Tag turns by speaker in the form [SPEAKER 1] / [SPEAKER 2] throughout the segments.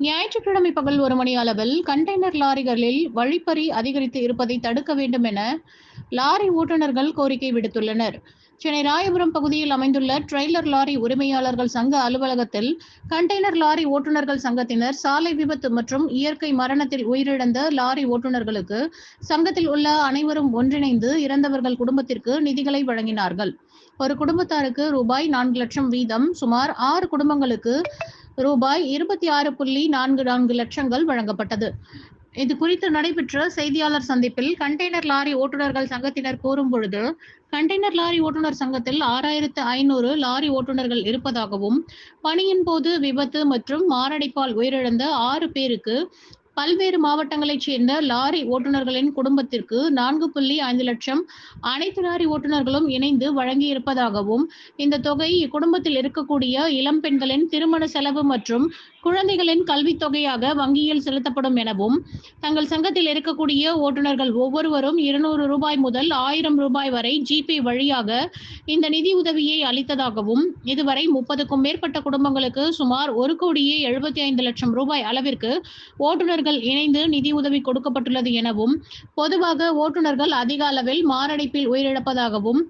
[SPEAKER 1] ஞாயிற்றுக்கிழமை பகல் ஒரு மணி அளவில் கண்டெய்னர் லாரிகளில் வழிப்பறி அதிகரித்து இருப்பதை தடுக்க வேண்டும் என லாரி ஓட்டுநர்கள் கோரிக்கை விடுத்துள்ளனர். சென்னை ராயபுரம் பகுதியில் அமைந்துள்ள ட்ரெய்லர் லாரி உரிமையாளர்கள் சங்க அலுவலகத்தில் கண்டெய்னர் லாரி ஓட்டுநர்கள் சங்கத்தினர் சாலை விபத்து மற்றும் இயற்கை மரணத்தில் உயிரிழந்த லாரி ஓட்டுநர்களுக்கு சங்கத்தில் உள்ள அனைவரும் ஒன்றிணைந்து இறந்தவர்கள் குடும்பத்திற்கு நிதிகளை வழங்கினார்கள். ஒரு குடும்பத்தாருக்கு ரூபாய் நான்கு லட்சம் வீதம் சுமார் ஆறு குடும்பங்களுக்கு ரூபாய் இருபத்தி ஆறு புள்ளி நான்கு நான்கு லட்சங்கள் வழங்கப்பட்டது. இது குறித்து நடைபெற்ற செய்தியாளர் சந்திப்பில் கண்டெய்னர் லாரி ஓட்டுநர்கள் சங்கத்தினர் கூறும் பொழுது கண்டெய்னர் லாரி ஓட்டுநர் சங்கத்தில் ஆறாயிரத்து ஐநூறு லாரி ஓட்டுநர்கள் இருப்பதாகவும் பணியின் போது விபத்து மற்றும் மாரடைப்பால் உயிரிழந்த ஆறு பேருக்கு பல்வேறு மாவட்டங்களைச் சேர்ந்த லாரி ஓட்டுநர்களின் குடும்பத்திற்கு நான்கு புள்ளி ஐந்து லட்சம் அனைத்து லாரி ஓட்டுநர்களும் இணைந்து வழங்கி இருப்பதாகவும் இந்த தொகை இக்குடும்பத்தில் இருக்கக்கூடிய இளம் பெண்களின் திருமண செலவு மற்றும் குழந்தைகளின் கல்வித் தொகையாக வங்கியில் செலுத்தப்படும் எனவும் தங்கள் சங்கத்தில் இருக்கக்கூடிய ஓட்டுநர்கள் ஒவ்வொருவரும் இருநூறு ரூபாய் முதல் ஆயிரம் ரூபாய் வரை ஜிபே வழியாக இந்த நிதி உதவியை அளித்ததாகவும் இதுவரை முப்பதுக்கும் மேற்பட்ட குடும்பங்களுக்கு சுமார் ஒரு கோடியே எழுபத்தி ஐந்து லட்சம் ரூபாய் அளவிற்கு ஓட்டுநர் ஓட்டுநர்கள் இணைந்து நிதி உதவி கொடுக்கப்பட்டுள்ளது எனவும் பொதுவாக ஓட்டுநர்கள் அதிக அளவில் மாரடைப்பில் உயிரிழப்பதாகவும்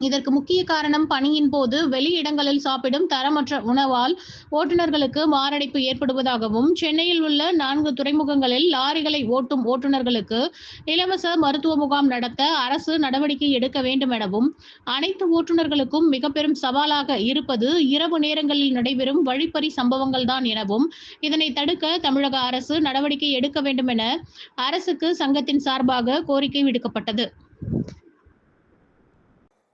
[SPEAKER 1] இதற்கு முக்கிய காரணம் பணியின் போது வெளி இடங்களில் சாப்பிடும் தரமற்ற உணவால் ஓட்டுநர்களுக்கு மாரடைப்பு ஏற்படுவதாகவும் சென்னையில் உள்ள நான்கு துறைமுகங்களில் லாரிகளை ஓட்டும் ஓட்டுநர்களுக்கு இலவச மருத்துவ முகாம் நடத்த அரசு நடவடிக்கை எடுக்க வேண்டும் எனவும் அனைத்து ஓட்டுநர்களுக்கும் மிக பெரும் சவாலாக இருப்பது இரவு நேரங்களில் நடைபெறும் வழிப்பறி சம்பவங்கள் தான் எனவும் இதனை தடுக்க தமிழக அரசு நடவடிக்கை எடுக்க வேண்டும் என அரசுக்கு சங்கத்தின் சார்பாக கோரிக்கை விடுக்கப்பட்டது.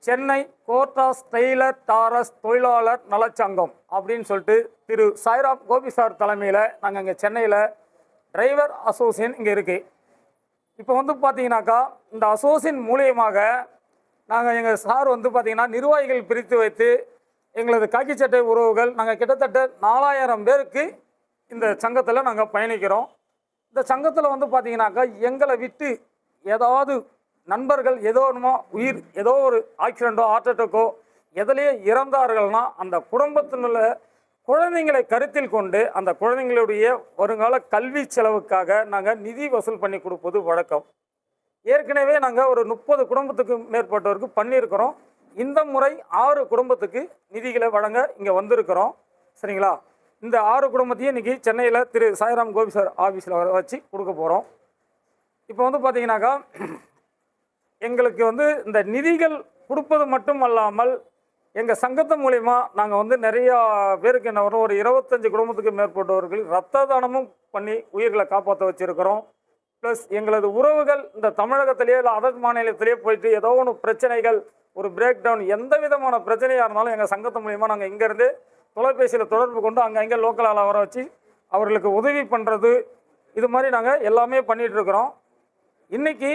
[SPEAKER 2] சென்னை கோர்டாஸ் டெய்லர் டாரஸ் தொழிலாளர் நலச்சங்கம் அப்படின்னு சொல்லிட்டு திரு சாய்ராம் கோபி சார் தலைமையில் நாங்கள் இங்கே சென்னையில் டிரைவர் அசோசியேஷன் இங்கே இருக்குது இப்போ வந்து பார்த்தீங்கன்னாக்கா இந்த அசோசியேஷன் மூலியமாக நாங்கள் எங்கள் சார் வந்து பார்த்திங்கன்னா நிர்வாகிகள் பிரித்து வைத்து எங்களது காக்கி சட்டை உறவுகள் நாங்கள் கிட்டத்தட்ட நாலாயிரம் பேருக்கு இந்த சங்கத்தில் நாங்கள் பயணிக்கிறோம். இந்த சங்கத்தில் வந்து பார்த்திங்கனாக்கா எங்களை விட்டு ஏதாவது நண்பர்கள் ஏதோ ஒன்றுமோ உயிர் ஏதோ ஒரு ஆக்சிடெண்ட்டோ ஹார்ட் அட்டாக்கோ எதுலேயே இறந்தார்கள்னா அந்த குடும்பத்தினுள்ள குழந்தைங்களை கருத்தில் கொண்டு அந்த குழந்தைங்களுடைய வருங்கால கல்வி செலவுக்காக நாங்கள் நிதி வசூல் பண்ணி கொடுப்பது வழக்கம். ஏற்கனவே நாங்கள் ஒரு முப்பது குடும்பத்துக்கு மேற்பட்டவருக்கு பண்ணியிருக்கிறோம். இந்த முறை ஆறு குடும்பத்துக்கு நிதிகளை வழங்க இங்கே வந்திருக்கிறோம். சரிங்களா? இந்த ஆறு குடும்பத்தையும் இன்றைக்கி சென்னையில் திரு சாய்ராம் கோபி சார் ஆஃபீஸில் வர வச்சு கொடுக்க போகிறோம் இப்போ வந்து பார்த்தீங்கன்னாக்கா எங்களுக்கு வந்து இந்த நிதிகள் கொடுப்பது மட்டும் அல்லாமல் எங்கள் சங்கத்தின் மூலிமா நாங்கள் வந்து நிறையா பேருக்கு என்ன வரும் ஒரு இருபத்தஞ்சி குடும்பத்துக்கு மேற்பட்டவர்கள் ரத்த தானமும் பண்ணி உயிர்களை காப்பாற்ற வச்சுருக்கிறோம். ப்ளஸ் எங்களது உறவுகள் இந்த தமிழகத்திலேயே இல்லை அதர் மாநிலத்திலேயே போயிட்டு ஏதோ ஒன்று பிரச்சனைகள் ஒரு பிரேக் டவுன் எந்த விதமான பிரச்சனையாக இருந்தாலும் எங்கள் சங்கத்து மூலிமா நாங்கள் இங்கேருந்து தொலைபேசியில் தொடர்பு கொண்டு அங்கே அங்கே லோக்கலால் வர வச்சு அவர்களுக்கு உதவி பண்ணுறது இது மாதிரி நாங்கள் எல்லாமே பண்ணிகிட்ருக்குறோம் இன்றைக்கி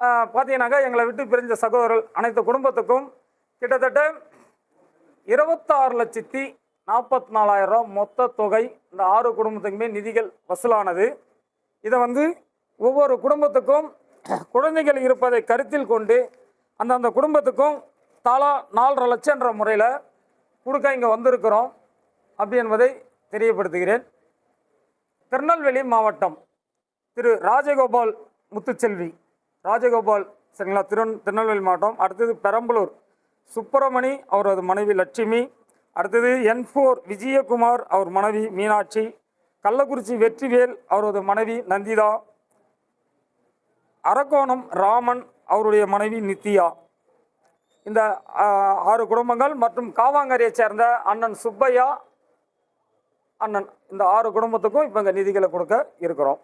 [SPEAKER 2] பார்த்தீங்கன்னாக்கா எங்களை விட்டு பிரிஞ்ச சகோதரர்கள் அனைத்து குடும்பத்துக்கும் கிட்டத்தட்ட இருபத்தாறு லட்சத்தி நாற்பத்தி நாலாயிரம் ரூபா மொத்த தொகை இந்த ஆறு குடும்பத்துக்குமே நிதிகள் வசூலானது. இதை வந்து ஒவ்வொரு குடும்பத்துக்கும் குழந்தைகள் இருப்பதை கருத்தில் கொண்டு அந்தந்த குடும்பத்துக்கும் தாலா நாலரை லட்சம்ன்ற முறையில் கொடுக்க இங்கே வந்திருக்கிறோம் அப்படி என்பதை தெரியப்படுத்துகிறேன். திருநெல்வேலி மாவட்டம் திரு ராஜகோபால் முத்துச்செல்வி ராஜகோபால் சரிங்களா? திரு திருநெல்வேலி மாவட்டம். அடுத்தது பெரம்பலூர். சுப்பிரமணி அவரது மனைவி லட்சுமி. அடுத்தது என் ஃபோர் விஜயகுமார் அவர் மனைவி மீனாட்சி. கள்ளக்குறிச்சி வெற்றிவேல் அவரது மனைவி நந்திதா. அரக்கோணம் ராமன் அவருடைய மனைவி நித்யா. இந்த ஆறு குடும்பங்கள் மற்றும் காவாங்கரையைச் சேர்ந்த அண்ணன் சுப்பையா அண்ணன் இந்த ஆறு குடும்பத்துக்கும் இப்போ இங்கே நிதிகளை கொடுக்க இருக்கிறோம்.